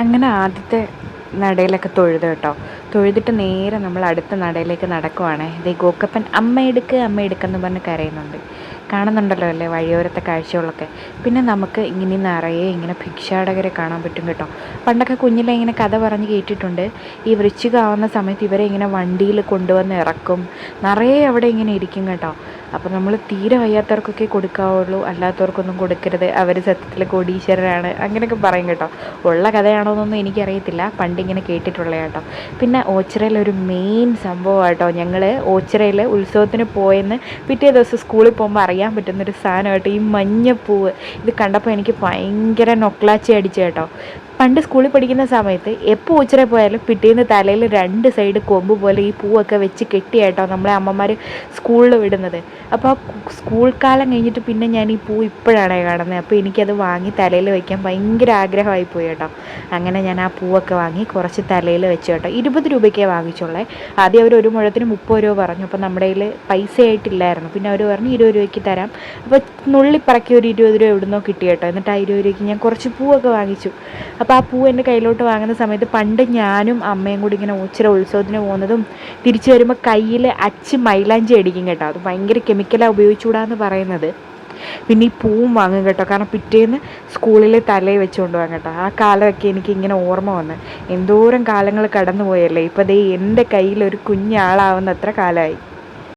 അങ്ങനെ ആദ്യത്തെ നടയിലൊക്കെ തൊഴുത് കേട്ടോ. തൊഴുതിട്ട് നേരെ നമ്മൾ അടുത്ത നടയിലേക്ക് നടക്കുവാണ്. ഇതേ ഗോക്കപ്പൻ അമ്മ എടുക്ക് അമ്മ എടുക്കെന്ന് പറഞ്ഞ് കരയുന്നുണ്ട്. കാണുന്നുണ്ടല്ലോ അല്ലേ വഴിയോരത്തെ കാഴ്ചകളൊക്കെ? പിന്നെ നമുക്ക് ഇങ്ങനെ നിറയെ ഇങ്ങനെ ഭിക്ഷാടകരെ കാണാൻ പറ്റും കേട്ടോ. പണ്ടൊക്കെ കുഞ്ഞിലെ ഇങ്ങനെ കഥ പറഞ്ഞ് കേട്ടിട്ടുണ്ട്. ഈ വൃശ്ചികാവുന്ന സമയത്ത് ഇവരെ ഇങ്ങനെ വണ്ടിയിൽ കൊണ്ടുവന്ന് ഇറക്കും. നിറയെ അവിടെ ഇങ്ങനെ ഇരിക്കും കേട്ടോ. അപ്പോൾ നമ്മൾ തീരെ വയ്യാത്തവർക്കൊക്കെ കൊടുക്കാവുള്ളൂ. അല്ലാത്തവർക്കൊന്നും കൊടുക്കരുത്. അവർ സത്യത്തിൽ കോടീശ്വരരാണ്. അങ്ങനെയൊക്കെ പറയും കേട്ടോ. ഉള്ള കഥയാണോ എന്നൊന്നും എനിക്കറിയത്തില്ല. പണ്ടിങ്ങനെ കേട്ടിട്ടുള്ള കേട്ടോ. പിന്നെ ഓച്ചിറയിൽ ഒരു മെയിൻ സംഭവം കേട്ടോ ഞങ്ങൾ ഓച്ചിറയിൽ ഉത്സവത്തിന് പോയെന്ന് പിറ്റേ ദിവസം സ്കൂളിൽ പോകുമ്പോൾ അറിയാൻ പറ്റുന്നൊരു സാധനമായിട്ട് ഈ മഞ്ഞപ്പൂവ്. ഇത് കണ്ടപ്പോൾ എനിക്ക് ഭയങ്കര നൊക്ലാച്ചി അടിച്ചു കേട്ടോ. പണ്ട് സ്കൂളിൽ പഠിക്കുന്ന സമയത്ത് എപ്പോൾ ഉച്ചരെ പോയാലും പിറ്റേന്ന് തലയിൽ രണ്ട് സൈഡ് കൊമ്പ് പോലെ ഈ പൂവൊക്കെ വെച്ച് കെട്ടിയായിട്ടോ നമ്മളെ അമ്മമാർ സ്കൂളിൽ വിടുന്നത്. അപ്പോൾ ആ സ്കൂൾ കാലം കഴിഞ്ഞിട്ട് പിന്നെ ഞാൻ ഈ പൂ ഇപ്പോഴാണ് കാണുന്നത് അപ്പോൾ എനിക്കത് വാങ്ങി തലയിൽ വയ്ക്കാൻ ഭയങ്കര ആഗ്രഹമായി പോയി കേട്ടോ അങ്ങനെ ഞാൻ ആ പൂവൊക്കെ വാങ്ങി കുറച്ച് തലയിൽ വെച്ച് കേട്ടോ. ഇരുപത് രൂപയ്ക്കേ വാങ്ങിച്ചുള്ളേ. ആദ്യം അവർ ഒരു മുഴത്തിന് മുപ്പത് രൂപ പറഞ്ഞു. അപ്പോൾ നമ്മുടെ കയ്യിൽ പൈസ ആയിട്ടില്ലായിരുന്നു പിന്നെ അവർ പറഞ്ഞു ഇരുപത് രൂപയ്ക്ക് തരാം. അപ്പോൾ നുള്ളിപ്പറക്കി ഒരു ഇരുപത് രൂപ എവിടുന്നോ കിട്ടി കേട്ടോ. എന്നിട്ട് ആ ഇരുപത് രൂപയ്ക്ക് ഞാൻ കുറച്ച് പൂവൊക്കെ വാങ്ങിച്ചു. അപ്പോൾ ആ പൂ എന്റെ കയ്യിലോട്ട് വാങ്ങുന്ന സമയത്ത് പണ്ട് ഞാനും അമ്മയും കൂടി ഇങ്ങനെ ഉച്ചര ഉത്സവത്തിന് പോകുന്നതും തിരിച്ചു വരുമ്പോൾ കയ്യിൽ അച്ച് മൈലാഞ്ചി അടിക്കും കേട്ടോ. അത് ഭയങ്കര കെമിക്കലാണ് ഉപയോഗിച്ചുകൂടാന്ന് പറയുന്നത്. പിന്നെ ഈ പൂവും വാങ്ങും കേട്ടോ. കാരണം പിറ്റേന്ന് സ്കൂളിൽ തലയിൽ വെച്ചുകൊണ്ട് പോകാൻ കേട്ടോ. ആ കാലമൊക്കെ എനിക്ക് ഇങ്ങനെ ഓർമ്മ വന്ന്. എന്തോരം കാലങ്ങൾ കടന്നുപോയല്ലേ. ഇപ്പോൾ ദേ എന്റെ കയ്യിൽ ഒരു കുഞ്ഞാളാവുന്ന അത്ര കാലമായി